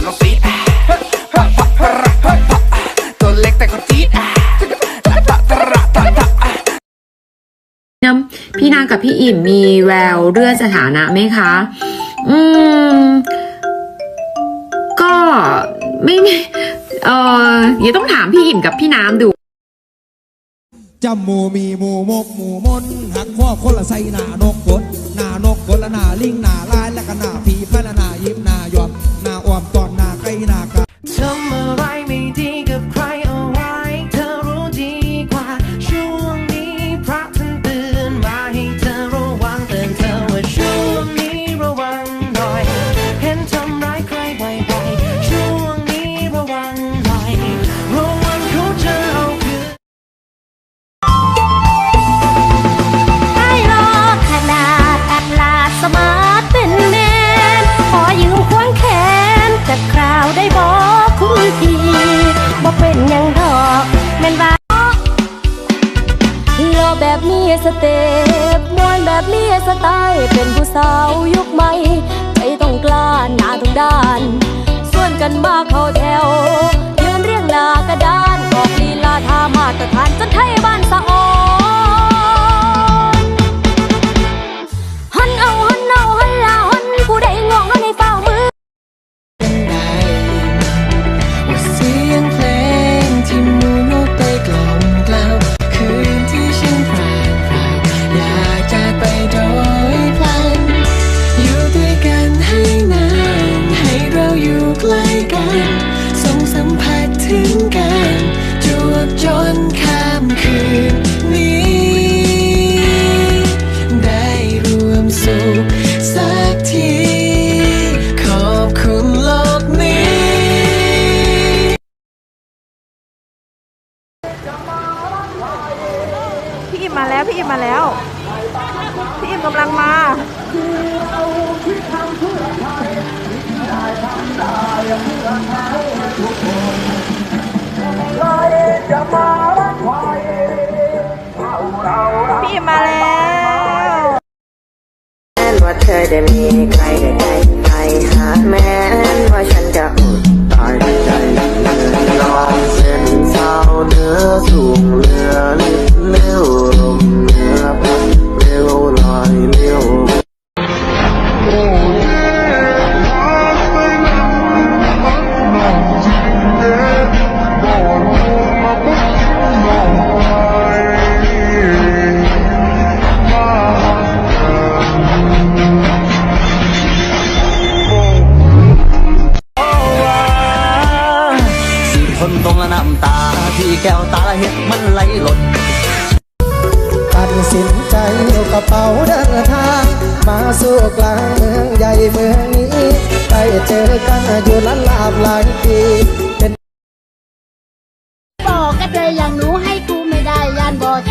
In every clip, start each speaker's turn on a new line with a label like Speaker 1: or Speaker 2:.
Speaker 1: ก็ต้องซีตัวเล็กแต่ก็จี๊
Speaker 2: น้ำพี่นางกับพี่อิ่มมีแววเรื่องสถานะไหมคะ อืม ก็ไม่มีเออเดี๋ยวต้องถามพี่อิ่มกับพี่น้ำดู
Speaker 3: จำหมูมีหมูมกหมูมนหักข้อคนละไสหน้านกกดหน้านกกดและหนาลิงหนาลายและก็หนาผีพละหนายิ้มน้
Speaker 4: Tell me แล้ว
Speaker 5: พี่อิมมา
Speaker 6: แล้ว พี่อิมกำลังมาพี่อิมมาแล้ว
Speaker 7: ลาบ
Speaker 8: หลา
Speaker 3: ยปี
Speaker 4: บอกก็เจออย่างหนูให้กูไม่ได้ยานบอก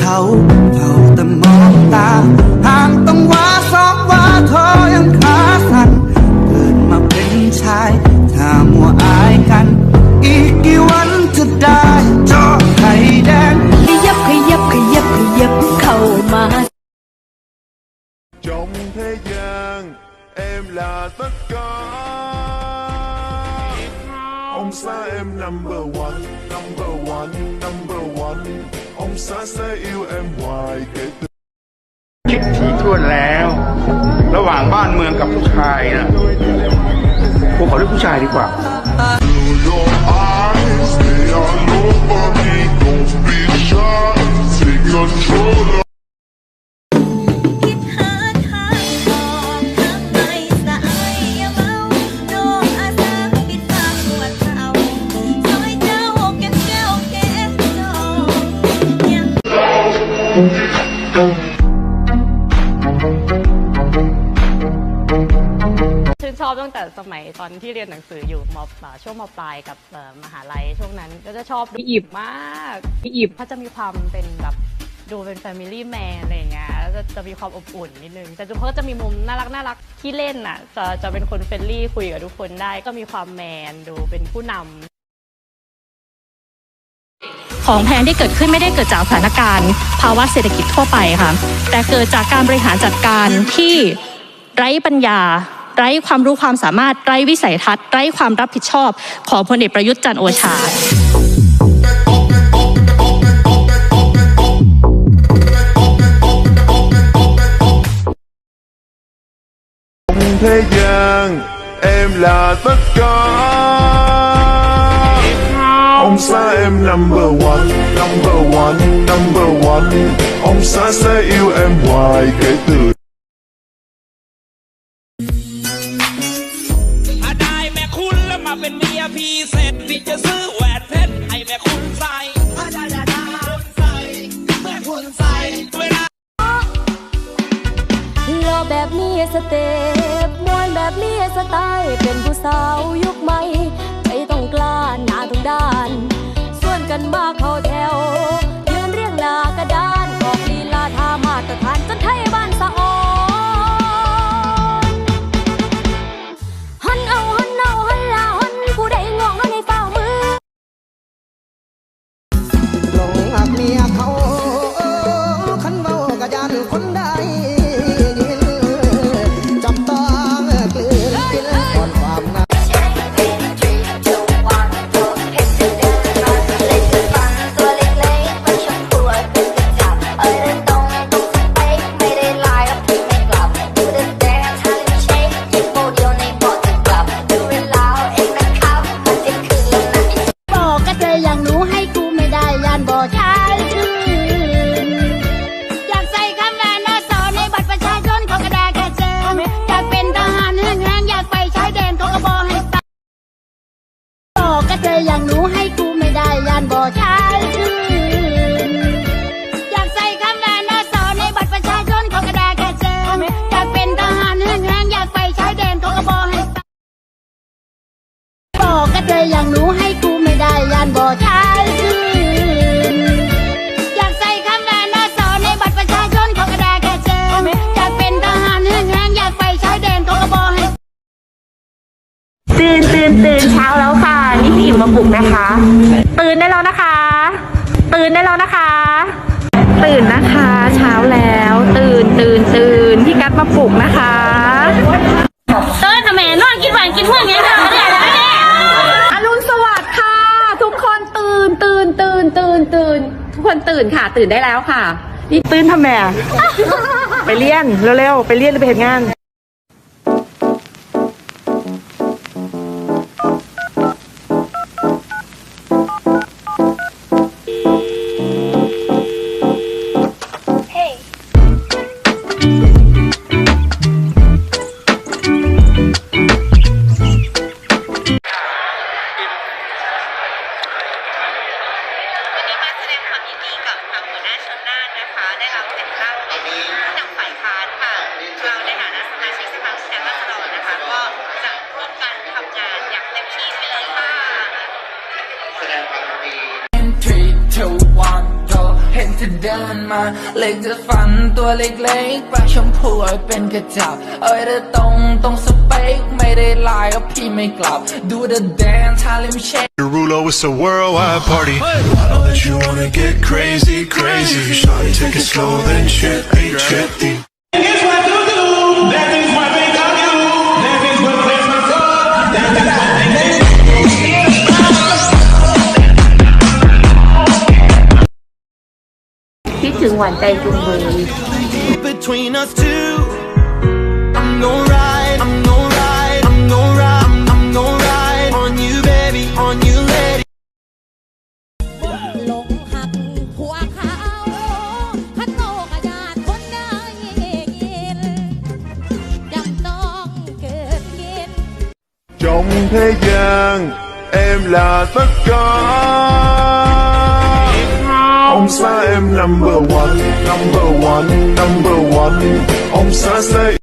Speaker 4: khâu vào tâm mong ta hàng tông quá xóm quá thôi ăn khá săn cơn mà bên trai thà mua ai căn if you want to die cho thầy đen khi dấp khi dấp khi dấp khi dấp khâu mà trong thế gian em là tất cả องศาเอ็ม number one number one number one องศาเซ
Speaker 8: อิลเอ็มวายเกิด
Speaker 1: คิดถี่ถ้วนแล้ว ระหว่างบ้านเมืองกับผู้ชายนะผมขอเลือกผู้ชายดีกว่า
Speaker 9: Take control
Speaker 10: ตอนที่เรียนหนังสืออยู่มช่วงมปลายกับมหาลัยช่วงนั้นก็จะชอบดูอิบมากพี่อิบเขาจะมีความเป็นแบบดูเป็น Family Man อะไรเงี้ยแล้วจะจะมีความอบอุ่นนิดนึง แต่จุเขาจะมีมุมน่ารักน่ารักที่เล่นอะ จะจะเป็นคนเฟรนลี่คุยกับทุกคนได้ ก็มีความแมนดูเป็นผู้นำ
Speaker 11: ของแพงที่เกิดขึ้นไม่ได้เกิดจากสถานการณ์ ภาวะเศรษฐกิจทั่วไปค่ะ แต่เกิดจากการบริหารจัดการที่ไร้ปัญญา ไร้ความรู้ความสามารถไร้วิสัยทัศน์ไร้ความรับผิดชอบ ของพลเอกประยุทธ์จันทร์โอชา
Speaker 9: thế gian em là tất cả ông xã em number one number one number one ông xã sẽ yêu em hoài kể từ
Speaker 5: มมาป
Speaker 12: ลุกนะคะ ตื่นได้แล้วนะคะ ตื่นได้แล้วนะคะ ตื่นนะคะ เช้าแล้ว ตื่นตื่นตื่นพี่กัดมาปลุกนะคะ
Speaker 5: เต้นทำไมนอนกินหวานกินเพื่อนไงค่ะไม่ได้แล้วแน่
Speaker 1: อรุณสวัสดิ์ค่ะ ทุกคนตื่นตื่นตื่นตื่นตื่นทุกคนตื่นค่ะ ตื่นได้แล้วค่ะ
Speaker 12: นี่ตื่นทำไมอะไปเรียนเร็วๆไปเรียนหรือไปเห็นงาน
Speaker 11: วัน
Speaker 13: go เห็นเธอเดินมา เล็กจะฝันตัวเล็กๆปากชมพูเอาเป็นกระจับ เอ้ยเธอตรงตรงสเปคไม่ได้ลายก็พี่ไม่กลับดูเธอแดนทาลิมเช
Speaker 9: Rulo, it's a worldwide party. I know that you wanna get crazy, crazy. Shawty, take it slow, then gently, gently.
Speaker 13: between us two. I'm gon' ride, I'm gon' ride, I'm gon' ride, I'm, I'm gon' ride on you, baby, on you, lady.
Speaker 5: หลงหักผัวเขาขันโตกะยานคนได้ยินจำต้องเกิดกิน
Speaker 9: Trong thế gian, em là tất cả. Ông xã em number one, number one, number one. Ông xã sẽ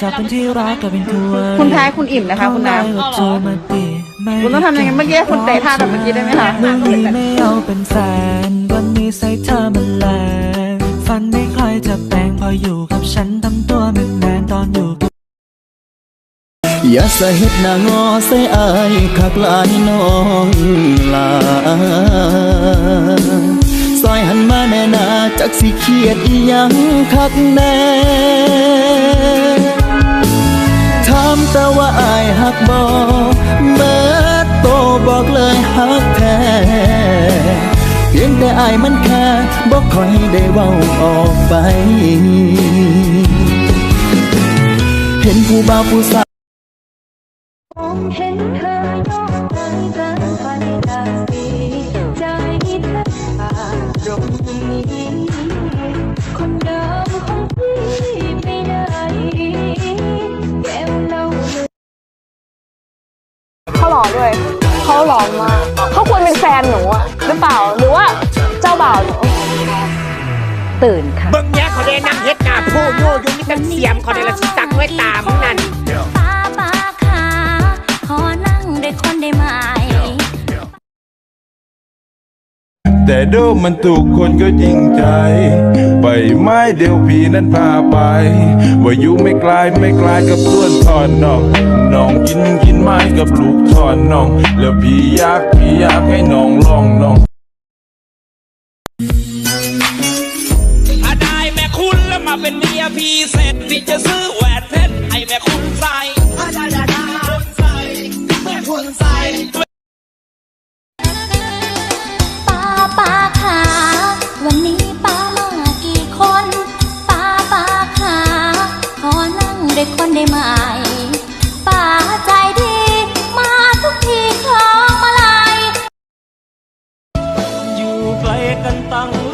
Speaker 5: เมื่อกี้ได้ไหมคะ
Speaker 14: จะเป็นที่รักก็เป็นตัว
Speaker 5: คุณแพ้คุณอิ่มนะคะ คุณน้
Speaker 14: โทรมาตีไม่ำ
Speaker 5: คุณต้องทำยังไงเมื่อกี้คุณเตะท่าแบบเมื่อกี้ได้ไหมคะ
Speaker 14: เรื่องนี้ไม่เอาเป็นแฟนวันนี้ใส่เธอมันแรงฟันไม่ค่อยจะแปลงพออยู่กับฉันทำตัวเหมือนแมนตอนอยู่กับ
Speaker 8: อย่าสะเฮ็ดหน้างอใส่อายคักหลายน้องลาซอยหันมาแน่นาจักสิเครียดอีหยังคักแน่ กบ่เบิดโตบอกเลยฮักแท้เพียงแต่อายมันแค่บอกคอยได้เว้าออกไป เห็นผู้บ่าวผู้สาว
Speaker 15: เห็นเธอ แต่เดิม
Speaker 5: มัน
Speaker 16: ถูกคนก็จริงใจไปไม้เดียวพี่นั้นพาไป ว่าอยู่ไม่ไกลไม่ไกลกับส่วนทอนน้องน้องกินกินไม้กับลูกทอนน้อง แล้วพี่อยากพี่อยากให้น้องลองน้อง
Speaker 17: ถ้าได้แม่คุณแล้วมาเป็นเมียพี่เสร็จพี่จะซื้อแหวนเพชรให้แม่คุณใส่ได้ได้ได้ใส่แม่คุณใส่
Speaker 15: ป้าขาวันนี้ป้ามากี่คนป้าป้าขาขอนั่งด้วยคนได้ไหมป้าใจดี มาทุกทีคล้องมาลาย
Speaker 14: อยู่ไกลกันตั้ง